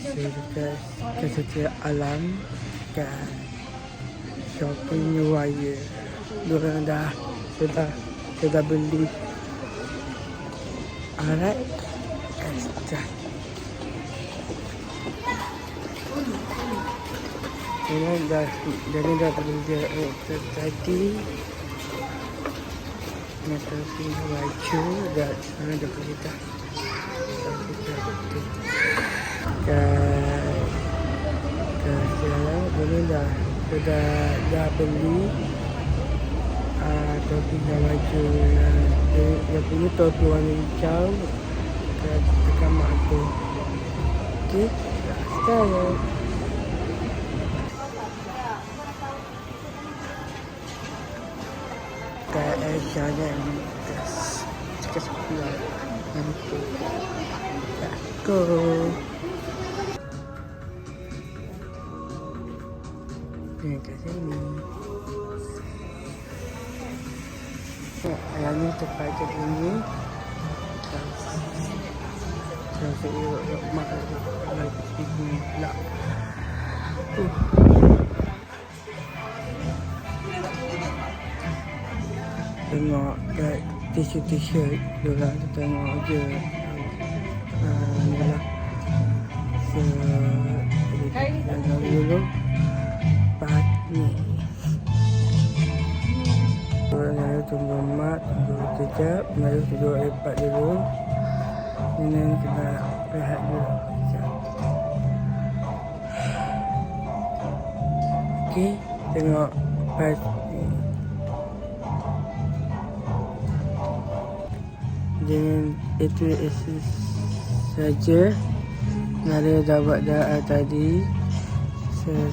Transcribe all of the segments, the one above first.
Dekat Kesetiaan Alam Kat Shopping Raya. Diorang dah dah Saya dah beli Arak Extra Ini dah Jadi dah beli Extra tadi. Mata pilih baju Dan sana dah beli dah. Kat Kat Siala Ini dah Sudah Dah beli. Uh, Topi dan baju Yang Yang punya topi warna hijau. Kat Dekat mak aku Okay Sekarang. Kat eh, jalan Gas Cakap sekolah Nanti Go Ni kat sini Yang ni tempat kat sini Saya saya makan Lagi sini pula Uh. Tengok kat t-shirt-t-shirt Diorang tu tengok je mak Tunggu kejap Mari tunggu iPad dulu. Ini kena rehat dulu. Sekejap Okay Tengok Pat ni Dengan itu saja. Nara dah buat dah tadi. Saya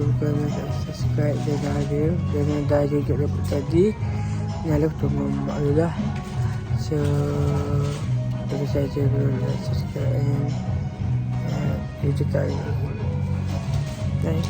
bukan macam subscribe channel dia Jangan dah juga dapat tadi Jangan lupa tunggu mak dulu lah. So Itu saja dulu like, subscribe and uh, Itu kali Bye